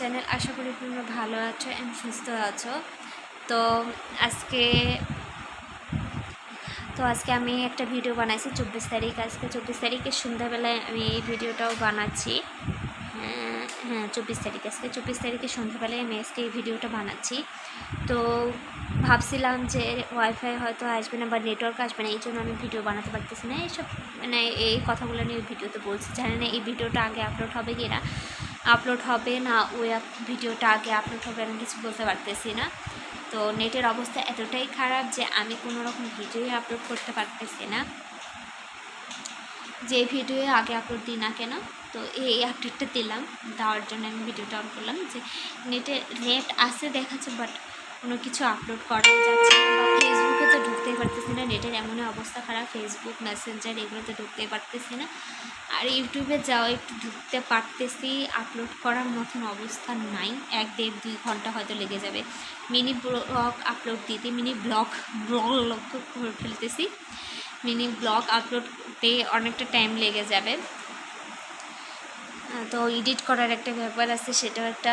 Channel আশা করি তোমরা ভালো আছো এবং সুস্থ আছো। তো আজকে তো আজকে আমি একটা ভিডিও বানাইছি চব্বিশ তারিখ আজকে চব্বিশ তারিখে সন্ধ্যাবেলায় আমি এই ভিডিওটাও বানাচ্ছি। হ্যাঁ, হ্যাঁ চব্বিশ তারিখ আজকে চব্বিশ তারিখে সন্ধ্যাবেলায় আমি আজকে এই ভিডিওটা বানাচ্ছি। তো ভাবছিলাম যে ওয়াইফাই হয়তো আসবে না বা নেটওয়ার্ক আসবে না এই জন্য আমি ভিডিও বানাতে পারতেছি না। এইসব মানে এই কথাগুলো নিয়ে ভিডিওতে বলছি। জানি না এই ভিডিওটা আগে আপলোড হবে কি না আপলোড হবে না ওই ভিডিওটা আগে আপলোড হবে আমি কিছু বলতে পারতেছি না। তো নেটের অবস্থা এতটাই খারাপ যে আমি কোনো রকম ভিডিওই আপলোড করতে পারতেছি না। যে ভিডিও আগে আপলোড দিই না কেন, তো এই আপডেটটা দিলাম, দেওয়ার জন্য আমি ভিডিওটা অন করলাম যে নেটে নেট আছে দেখাচ্ছে বাট কোনো কিছু আপলোড করা যাচ্ছে না বা ফেসবুকে তো ঢুকতেই পারতেছি না নেটের এমনই অবস্থা খারাপ ফেসবুক মেসেঞ্জার এগুলোতে ঢুকতেই পারতেছি না। আর ইউটিউবে যাও, একটু ঢুকতে পারতেছি আপলোড করার মতন অবস্থা নাই, এক দেড় দুই ঘণ্টা হয়তো লেগে যাবে। মিনি ব্লগ আপলোড দিতে মিনি ব্লগ ব্লগ লক্ষ্য করে ফেলতেছি। মিনি ব্লগ আপলোড করতে অনেকটা টাইম লেগে যাবে। তো এডিট করার একটা ব্যাপার আছে, সেটাও একটা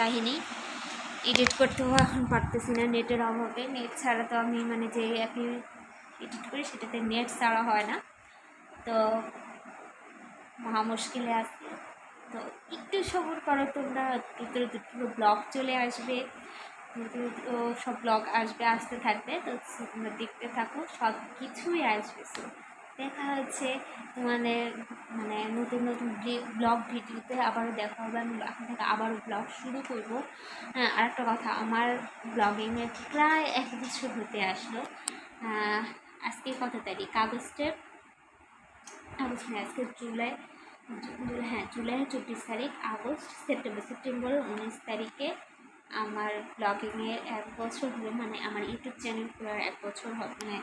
কাহিনী। এডিট করতেও এখন পারতেছি না নেটের অভাবে। নেট ছাড়া তো আমি মানে যে অ্যাপে এডিট করি, সেটাতে নেট ছাড়া হয় না। তো মহা মুশকিলে আছি। তো একটু সবর করো তোমরা দুটো দুটো ব্লগ চলে আসবে। দুটো সব ব্লগ আসবে, আসতে থাকবে। তো তোমরা দেখতে থাকো সব কিছুই আসবে। দেখা হচ্ছে তোমাদের মানে নতুন নতুন ব্লগ ভিডিওতে আবারও দেখা হবে। আমি এখন থেকে আবারও ব্লগ শুরু করব। হ্যাঁ আর একটা কথা, আমার ব্লগিংয়ে প্রায় এক বছর হতে আসলো। আজকে কত তারিখ? আগস্টের? আগস্ট না আজকে জুলাই হ্যাঁ জুলাই চব্বিশ তারিখ, আগস্ট, সেপ্টেম্বর, সেপ্টেম্বরের উনিশ তারিখে আমার ব্লগিংয়ে এক বছর হলো মানে আমার ইউটিউব চ্যানেল খোলার এক বছর মানে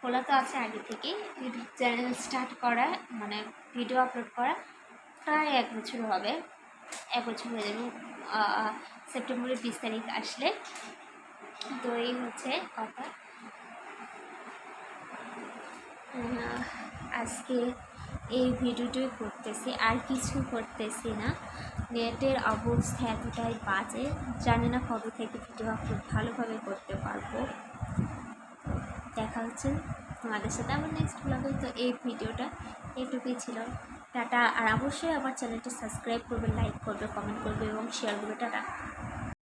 খোলা তো আছে আগে থেকে ইউটিউব চ্যানেল স্টার্ট করা মানে ভিডিও আপলোড করা প্রায় এক বছর হবে। এক বছর হয়ে যাবে সেপ্টেম্বরের বিশ তারিখ আসলে। তো এই হচ্ছে কথা। আজকে এই ভিডিওটাই করতেছি, আর কিছু করতেছি না। নেটের অবস্থা এতটাই বাজে, জানি না কবে থেকে ভিডিও আপলোড ভালোভাবে করতে পারব। দেখা হচ্ছে তোমাদের সাথে আমার নেক্সট ব্লগে তো এই ভিডিওটা এইটুকুই ছিল। টাটা, আর অবশ্যই আমার চ্যানেলটি সাবস্ক্রাইব করবে লাইক করবে কমেন্ট করবে, এবং শেয়ার করবে। টাটা।